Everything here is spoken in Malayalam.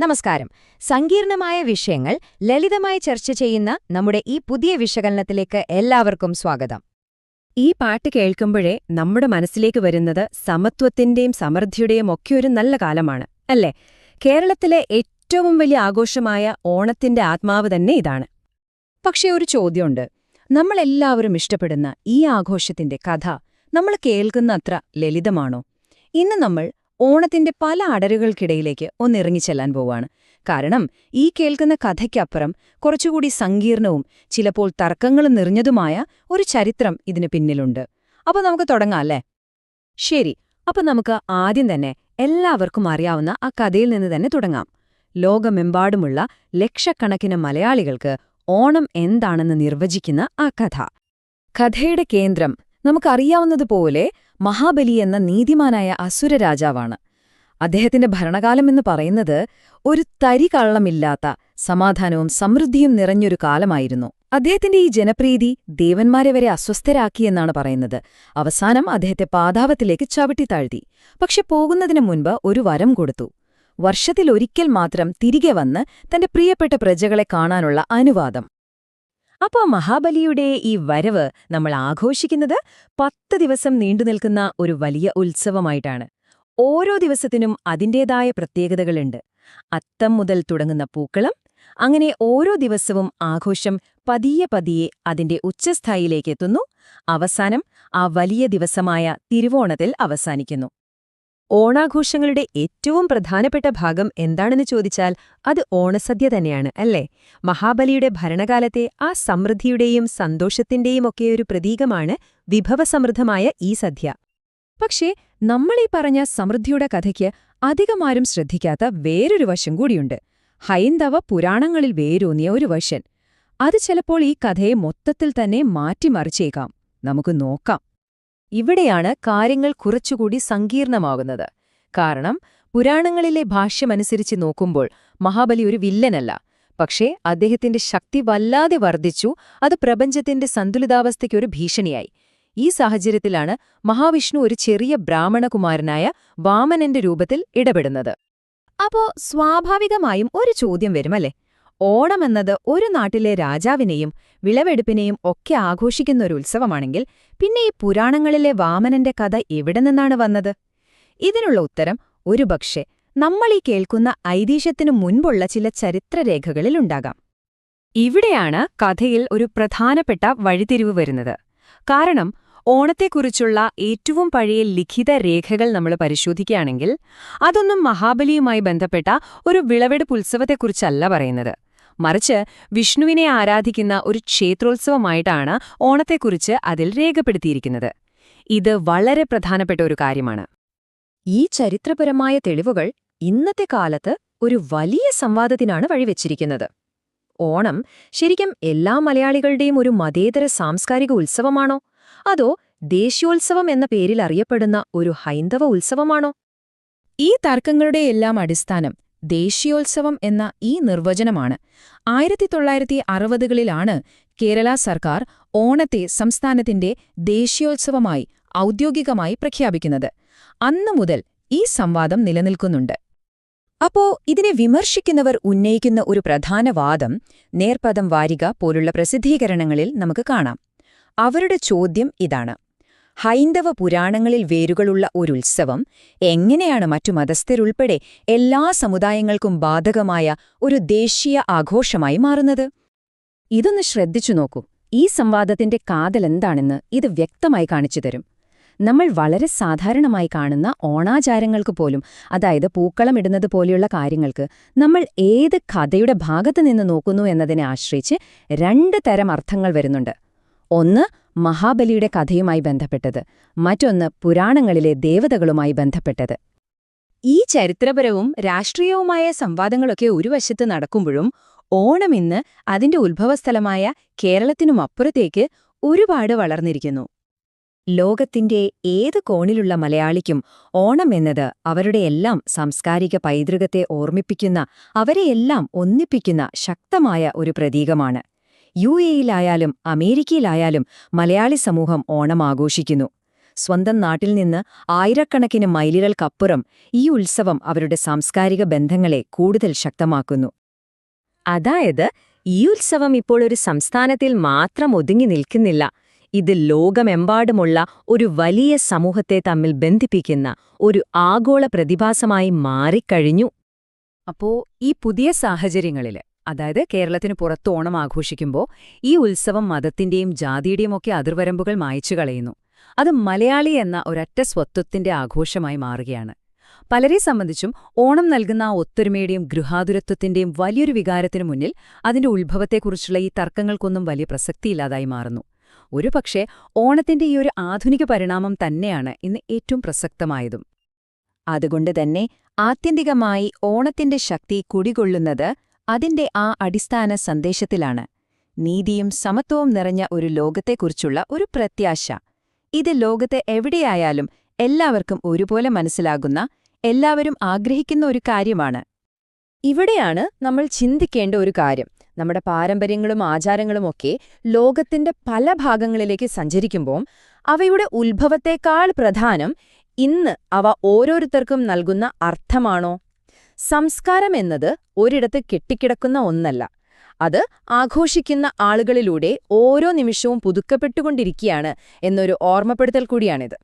നമസ്കാരം. സങ്കീർണമായ വിഷയങ്ങൾ ലളിതമായി ചർച്ച ചെയ്യുന്ന നമ്മുടെ ഈ പുതിയ വിശകലനത്തിലേക്ക് എല്ലാവർക്കും സ്വാഗതം. ഈ പാട്ട് കേൾക്കുമ്പോഴേ നമ്മുടെ മനസ്സിലേക്ക് വരുന്നത് സമത്വത്തിന്റെയും സമൃദ്ധിയുടെയും ഒക്കെ ഒരു നല്ല കാലമാണ് അല്ലേ? കേരളത്തിലെ ഏറ്റവും വലിയ ആഘോഷമായ ഓണത്തിന്റെ ആത്മാവ് തന്നെ ഇതാണ്. പക്ഷേ ഒരു ചോദ്യമുണ്ട്. നമ്മളെല്ലാവരും ഇഷ്ടപ്പെടുന്ന ഈ ആഘോഷത്തിന്റെ കഥ നമ്മൾ കേൾക്കുന്ന അത്ര ലളിതമാണോ? ഇന്ന് നമ്മൾ ഓണത്തിന്റെ പല അടരുകൾക്കിടയിലേക്ക് ഒന്നിറങ്ങിച്ചെല്ലാൻ പോവാണ്. കാരണം ഈ കേൾക്കുന്ന കഥയ്ക്കപ്പുറം കുറച്ചുകൂടി സങ്കീർണവും ചിലപ്പോൾ തർക്കങ്ങളും നിറഞ്ഞതുമായ ഒരു ചരിത്രം ഇതിന് പിന്നിലുണ്ട്. അപ്പോൾ നമുക്ക് തുടങ്ങാം അല്ലേ? ശരി അപ്പോൾ നമുക്ക് ആദ്യം തന്നെ എല്ലാവർക്കും അറിയാവുന്ന ആ കഥയിൽ നിന്ന് തന്നെ തുടങ്ങാം. ലോകമെമ്പാടുമുള്ള ലക്ഷക്കണക്കിന് മലയാളികൾക്ക് ഓണം എന്താണെന്ന് നിർവചിക്കുന്ന ആ കഥ. കഥയുടെ കേന്ദ്രം നമുക്കറിയാവുന്നതുപോലെ മഹാബലി എന്ന നീതിമാനായ അസുരരാജാവാണ് അദ്ദേഹത്തിന്റെ ഭരണകാലം എന്ന് പറയുന്നത് ഒരു തരി കള്ളമില്ലാത്ത സമാധാനവും സമൃദ്ധിയും നിറഞ്ഞൊരു കാലമായിരുന്നു. അദ്ദേഹത്തിന്റെ ഈ ജനപ്രീതി ദേവന്മാരെ വരെ അസ്വസ്ഥരാക്കിയെന്നാണ് പറയുന്നത്. അവസാനം അദ്ദേഹത്തെ പാതാവത്തിലേക്ക് ചവിട്ടിത്താഴ്ത്തി പക്ഷെ പോകുന്നതിനു മുൻപ് ഒരു വരം കൊടുത്തു. വർഷത്തിലൊരിക്കൽ മാത്രം തിരികെ വന്ന് തന്റെ പ്രിയപ്പെട്ട പ്രജകളെ കാണാനുള്ള അനുവാദം. അപ്പോ മഹാബലിയുടെ ഈ വരവ് നമ്മൾ ആഘോഷിക്കുന്നത് പത്ത് ദിവസം നീണ്ടുനിൽക്കുന്ന ഒരു വലിയ ഉത്സവമായിട്ടാണ്. ഓരോ ദിവസത്തിനും അതിന്റേതായ പ്രത്യേകതകളുണ്ട്. അത്തം മുതൽ തുടങ്ങുന്ന പൂക്കളം അങ്ങനെ ഓരോ ദിവസവും ആഘോഷം പതിയെ പതിയെ അതിന്റെ ഉച്ചസ്ഥായിലേക്കെത്തുന്നു അവസാനം ആ വലിയ ദിവസമായ തിരുവോണത്തിൽ അവസാനിക്കുന്നു. ഓണാഘോഷങ്ങളുടെ ഏറ്റവും പ്രധാനപ്പെട്ട ഭാഗം എന്താണെന്ന് ചോദിച്ചാൽ അത് ഓണസദ്യ തന്നെയാണ് അല്ലേ? മഹാബലിയുടെ ഭരണകാലത്തെ ആ സമൃദ്ധിയുടെയും സന്തോഷത്തിന്റെയും ഒക്കെ ഒരു പ്രതീകമാണ് വിഭവസമൃദ്ധമായ ഈ സദ്യ. പക്ഷേ നമ്മളീ പറഞ്ഞ സമൃദ്ധിയുടെ കഥയ്ക്ക് അധികമാരും ശ്രദ്ധിക്കാത്ത വേറൊരു വശം കൂടിയുണ്ട്. ഹൈന്ദവ പുരാണങ്ങളിൽ വേരൂന്നിയ ഒരു വശൻ. അത് ചിലപ്പോൾ ഈ കഥയെ മൊത്തത്തിൽ തന്നെ മാറ്റിമറിച്ചേക്കാം. നമുക്ക് നോക്കാം. ഇവിടെയാണ് കാര്യങ്ങൾ കുറച്ചുകൂടി സങ്കീർണമാകുന്നത്. കാരണം പുരാണങ്ങളിലെ ഭാഷ്യമനുസരിച്ച് നോക്കുമ്പോൾ മഹാബലി ഒരു വില്ലനല്ല. പക്ഷേ അദ്ദേഹത്തിന്റെ ശക്തി വല്ലാതെ വർദ്ധിച്ചു അത് പ്രപഞ്ചത്തിന്റെ സന്തുലിതാവസ്ഥയ്ക്കൊരു ഭീഷണിയായി. ഈ സാഹചര്യത്തിലാണ് മഹാവിഷ്ണു ഒരു ചെറിയ ബ്രാഹ്മണകുമാരനായ വാമനന്റെ രൂപത്തിൽ ഇടപെടുന്നത്. അപ്പോ സ്വാഭാവികമായും ഒരു ചോദ്യം വരുമല്ലേ? ഓണമെന്നത് ഒരു നാട്ടിലെ രാജാവിനെയും വിളവെടുപ്പിനെയും ഒക്കെ ആഘോഷിക്കുന്ന ഒരു ഉത്സവമാണെങ്കിൽ പിന്നെ ഈ പുരാണങ്ങളിലെ വാമനന്റെ കഥ എവിടെ നിന്നാണ് വന്നത്? ഇതിനുള്ള ഉത്തരം ഒരുപക്ഷെ നമ്മളീ കേൾക്കുന്ന ഐതിഹ്യത്തിനു മുൻപുള്ള ചില ചരിത്രരേഖകളിലുണ്ടാകാം ഇവിടെയാണ് കഥയിൽ ഒരു പ്രധാനപ്പെട്ട വഴിതിരിവ് വരുന്നത്. കാരണം ഓണത്തെക്കുറിച്ചുള്ള ഏറ്റവും പഴയ ലിഖിത രേഖകൾ നമ്മൾ പരിശോധിക്കുകയാണെങ്കിൽ അതൊന്നും മഹാബലിയുമായി ബന്ധപ്പെട്ട ഒരു വിളവെടുപ്പ് ഉത്സവത്തെക്കുറിച്ചല്ല പറയുന്നത്. മറിച്ച് വിഷ്ണുവിനെ ആരാധിക്കുന്ന ഒരു ക്ഷേത്രോത്സവമായിട്ടാണ് ഓണത്തെക്കുറിച്ച് അതിൽ രേഖപ്പെടുത്തിയിരിക്കുന്നത്. ഇത് വളരെ പ്രധാനപ്പെട്ട ഒരു കാര്യമാണ്. ഈ ചരിത്രപരമായ തെളിവുകൾ ഇന്നത്തെ കാലത്ത് ഒരു വലിയ സംവാദത്തിനാണ് വഴിവെച്ചിരിക്കുന്നത്. ഓണം ശരിക്കും എല്ലാ മലയാളികളുടെയും ഒരു മതേതര സാംസ്കാരിക ഉത്സവമാണോ? അതോ ദേശീയോത്സവം എന്ന പേരിൽ അറിയപ്പെടുന്ന ഒരു ഹൈന്ദവ ഉത്സവമാണോ? ഈ തർക്കങ്ങളുടെയെല്ലാം അടിസ്ഥാനം ദേശീയോത്സവം എന്ന ഈ നിർവചനമാണ് ആയിരത്തി തൊള്ളായിരത്തി അറുപതുകളിലാണ് കേരള സർക്കാർ ഓണത്തെ സംസ്ഥാനത്തിന്റെ ദേശീയോത്സവമായി ഔദ്യോഗികമായി പ്രഖ്യാപിക്കുന്നത്. അന്നു മുതൽ ഈ സംവാദം നിലനിൽക്കുന്നുണ്ട്. അപ്പോ ഇതിനെ വിമർശിക്കുന്നവർ ഉന്നയിക്കുന്ന ഒരു പ്രധാന വാദം നേർപദം വാരിക പോലുള്ള പ്രസിദ്ധീകരണങ്ങളിൽ നമുക്ക് കാണാം. അവരുടെ ചോദ്യം ഇതാണ്. ഹൈന്ദവ പുരാണങ്ങളിൽ വേരുകളുള്ള ഒരു ഉത്സവം എങ്ങനെയാണ് മറ്റു മതസ്ഥരുൾപ്പെടെ എല്ലാ സമുദായങ്ങൾക്കും ബാധകമായ ഒരു ദേശീയ ആഘോഷമായി മാറുന്നത്? ഇതൊന്ന് ശ്രദ്ധിച്ചു നോക്കൂ. ഈ സംവാദത്തിന്റെ കാതലെന്താണെന്ന് ഇത് വ്യക്തമായി കാണിച്ചു തരും. നമ്മൾ വളരെ സാധാരണമായി കാണുന്ന ഓണാചാരങ്ങൾക്ക് പോലും അതായത് പൂക്കളമിടുന്നത് പോലെയുള്ള കാര്യങ്ങൾക്ക് നമ്മൾ ഏത് കഥയുടെ ഭാഗത്ത് നിന്ന് നോക്കുന്നു എന്നതിനെ ആശ്രയിച്ച് രണ്ട് തരം അർത്ഥങ്ങൾ വരുന്നുണ്ട്. ഒന്ന് മഹാബലിയുടെ കഥയുമായി ബന്ധപ്പെട്ടത് മറ്റൊന്ന് പുരാണങ്ങളിലെ ദേവതകളുമായി ബന്ധപ്പെട്ടത്. ഈ ചരിത്രപരവും രാഷ്ട്രീയവുമായ സംവാദങ്ങളൊക്കെ ഒരു വശത്ത് നടക്കുമ്പോഴും ഓണം ഇന്ന് അതിന്റെ ഉത്ഭവസ്ഥലമായ കേരളത്തിനുമപ്പുറത്തേക്ക് ഒരുപാട് വളർന്നിരിക്കുന്നു. ലോകത്തിന്റെ ഏത് കോണിലുള്ള മലയാളിക്കും ഓണം എന്നത് അവരുടെയെല്ലാം സാംസ്കാരിക പൈതൃകത്തെ ഓർമ്മിപ്പിക്കുന്ന അവരെയെല്ലാം ഒന്നിപ്പിക്കുന്ന ശക്തമായ ഒരു പ്രതീകമാണ്. യു എയിലായാലും അമേരിക്കയിലായാലും മലയാളി സമൂഹം ഓണം ആഘോഷിക്കുന്നു സ്വന്തം നാട്ടിൽ നിന്ന് ആയിരക്കണക്കിന് മൈലുകൾക്കപ്പുറം ഈ ഉത്സവം അവരുടെ സാംസ്കാരിക ബന്ധങ്ങളെ കൂടുതൽ ശക്തമാക്കുന്നു. അതായത് ഈ ഉത്സവം ഇപ്പോൾ ഒരു സംസ്ഥാനത്തിൽ മാത്രം ഒതുങ്ങി നിൽക്കുന്നില്ല. ഇത് ലോകമെമ്പാടുമുള്ള ഒരു വലിയ സമൂഹത്തെ തമ്മിൽ ബന്ധിപ്പിക്കുന്ന ഒരു ആഗോള പ്രതിഭാസമായി മാറിക്കഴിഞ്ഞു. അപ്പോ ഈ പുതിയ സാഹചര്യങ്ങളിൽ അതായത് കേരളത്തിന് പുറത്ത് ഓണം ആഘോഷിക്കുമ്പോൾ ഈ ഉത്സവം മതത്തിന്റെയും ജാതിയുടെയും ഒക്കെ അതിർവരമ്പുകൾ മായച്ചു കളയുന്നു. അത് മലയാളി എന്ന ഒരൊറ്റ സ്വത്വത്തിന്റെ ആഘോഷമായി മാറുകയാണ്. പലരെ സംബന്ധിച്ചും ഓണം നൽകുന്ന ആ ഒത്തൊരുമയുടെയും ഗൃഹാതുരത്വത്തിന്റെയും വലിയൊരു വികാരത്തിനു മുന്നിൽ അതിന്റെ ഉത്ഭവത്തെക്കുറിച്ചുള്ള ഈ തർക്കങ്ങൾക്കൊന്നും വലിയ പ്രസക്തിയില്ലാതായി മാറുന്നു. ഒരുപക്ഷെ ഓണത്തിന്റെ ഈ ഒരു ആധുനിക പരിണാമം തന്നെയാണ് ഇന്ന് ഏറ്റവും പ്രസക്തമായതും. അതുകൊണ്ട് തന്നെ ആത്യന്തികമായി ഓണത്തിന്റെ ശക്തി കുടികൊള്ളുന്നത് അതിന്റെ ആ അടിസ്ഥാന സന്ദേശത്തിലാണ്. നീതിയും സമത്വവും നിറഞ്ഞ ഒരു ലോകത്തെക്കുറിച്ചുള്ള ഒരു പ്രത്യാശ. ഇത് ലോകത്തെ എവിടെയായാലും എല്ലാവർക്കും ഒരുപോലെ മനസ്സിലാകുന്ന എല്ലാവരും ആഗ്രഹിക്കുന്ന ഒരു കാര്യമാണ്. ഇവിടെയാണ് നമ്മൾ ചിന്തിക്കേണ്ട ഒരു കാര്യം. നമ്മുടെ പാരമ്പര്യങ്ങളും ആചാരങ്ങളുമൊക്കെ ലോകത്തിന്റെ പല ഭാഗങ്ങളിലേക്ക് സഞ്ചരിക്കുമ്പോൾ അവയുടെ ഉത്ഭവത്തേക്കാൾ പ്രധാനം ഇന്ന് അവ ഓരോരുത്തർക്കും നൽകുന്ന അർത്ഥമാണോ? സംസ്കാരം എന്നത് ഒരിടത്ത് കെട്ടിക്കിടക്കുന്ന ഒന്നല്ല. അത് ആഘോഷിക്കുന്ന ആളുകളിലൂടെ ഓരോ നിമിഷവും പുതുക്കപ്പെട്ടുകൊണ്ടിരിക്കുകയാണ് എന്നൊരു ഓർമ്മപ്പെടുത്തൽ കൂടിയാണിത്.